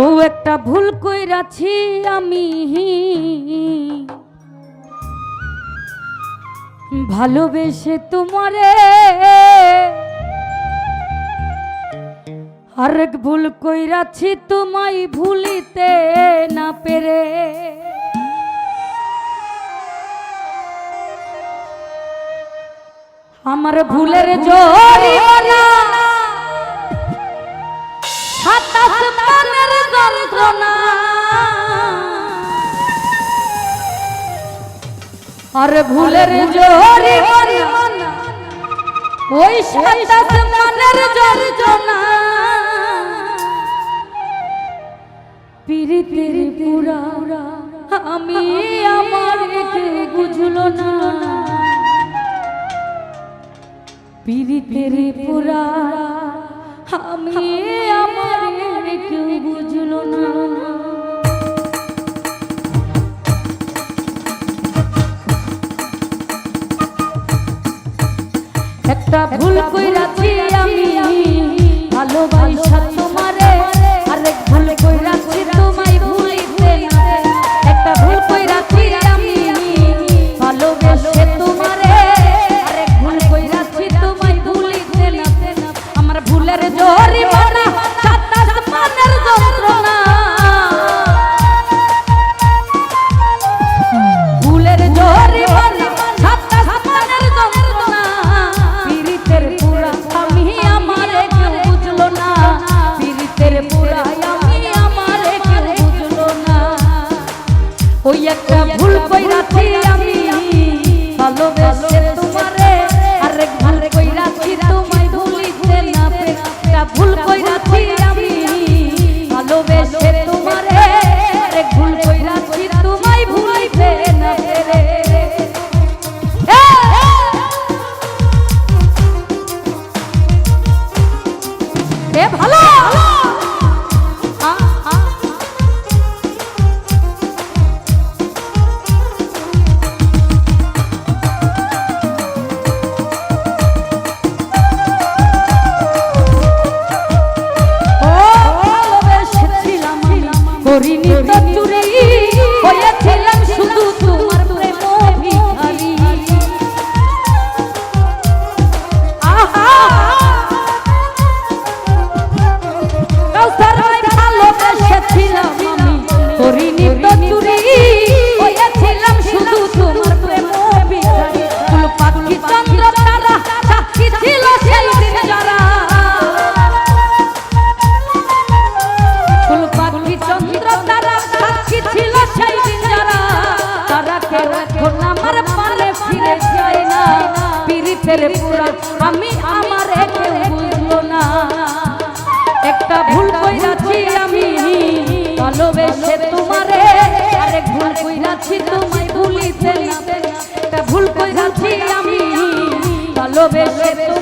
ও একটা ভুল কইরাছি আমি। ভালোবেসে তোমারে আরেক ভুল কইরাছি তোমায় ভুলিতে না পেরে। আমার ভুলের জরিমানা যন্ত্রণা আর ভুলের জরিমানা ওই সাতাশ মানের যন্ত্রণা। পিরিতির পুরা। আমি আমার বুঝলো না। পিরিতের পুরা। আমি আমার কেউ বুঝলো না। একটা ভুল কইরাছি আমি ভালোবাসা। ওই একটা ভুল কইরাছি আমি। ভালোবেসে তোমারে আমি আমার কেউ না। একটা ভুল কইরাছি আমি, ভালোবেসে তোমারে আরেক ভুল কইরাছি তোমায় ভুলিতে না। একটা ভুল কইরাছি আমি, ভালোবেসে তোমারে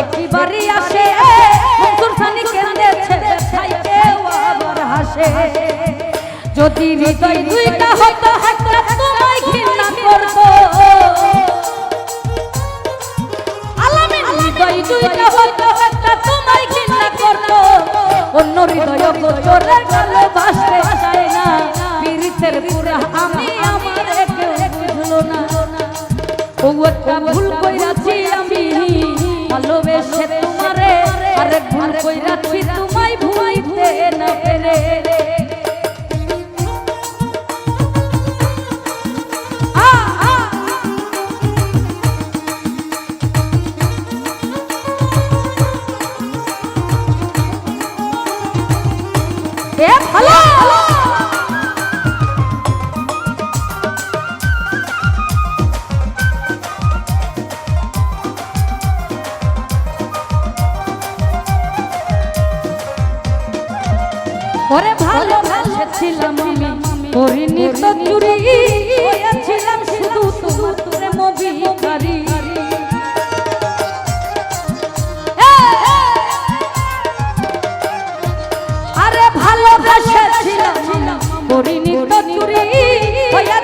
একটি বাড়ি আসে মনসুর সানি কেঁদেছে তাই কেউ আবার হাসে। যদি হৃদয় দুইটা হতো হতো তোমায় ঘৃণা করব আলামিন, হৃদয় দুইটা হতো হতো তোমায় ঘৃণা করব অন্য হৃদয় গোচরে ভালোবাসতে চায় না। পীড়িতের পুরা আমি, আমার কেউ বুঝলো না। ওটা ভুল কইরাছি আমি। ভালো ভুল কইরাছি তোমায় ভুলাইতে না পেরে এ ভালো এসেছিলাম আমি করিনি তো চুরি ছিলাম শুধু তোমার তোরে মবি কারি আরে ভালোবাসেছিলাম করিনি তো চুরি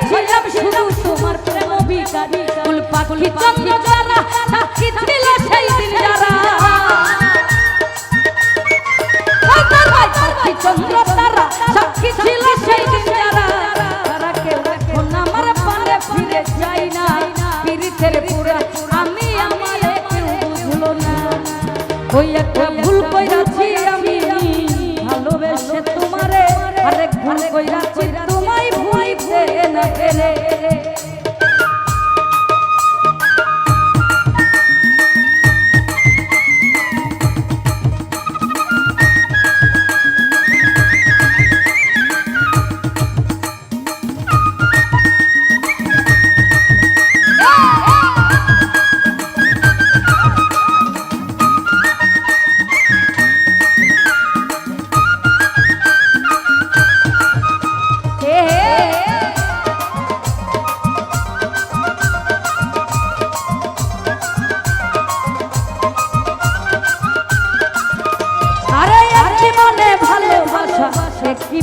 ছিলাম শুধু তোমার প্রেম বিকারি ফুল পাখি চন্দ্র পীড়িতের পুরা আমি আমার কেউ না। একটা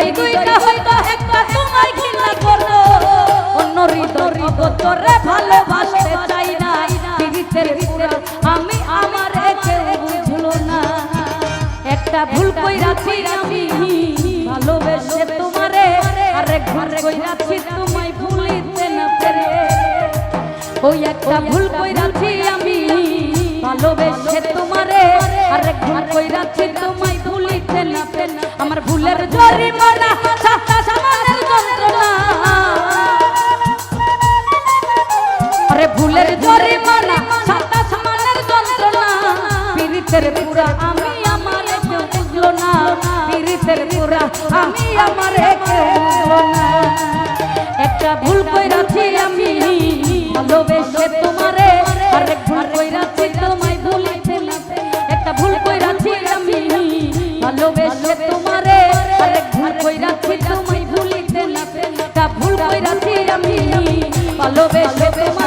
হৃদয় দুইটা হয়তো একটা তোমায় ঘৃণা করল। অন্য হৃদয় ভালোবাসতে চাই না। পীড়িতের আমি আমার কেউ বুঝলো না। একটা ভুল কইরাছি আমি ভালোবেসে তোমারে। আরেক ভুল কইরাছি তোমায় ভুলিতে না পেরে। ওই একটা ভুল কইরাছি আমি ভালোবেসে তোমারে। আরেক ভুল কইরাছি ভুলের জরিমানা সাতা সামানের যন্ত্রণা। আরে ভুলের জরিমানা সাতা সামানের যন্ত্রণা। পীড়িতের পুরা, আমি আমার কেউ বুঝলো না। পীড়িতের পুরা, আমি আমার কেউ বুঝলো না। একটা ভুল ভুল আমি ভালোবেসে তোমারে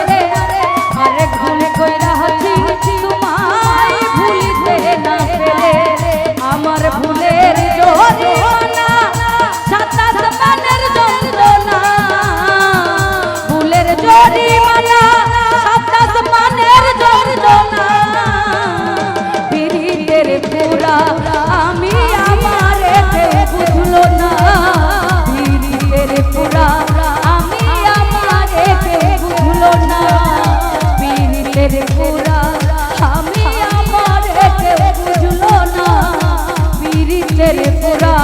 পীড়িতের পুরা আমি আমার বুঝলো না। পীড়িতের পুরা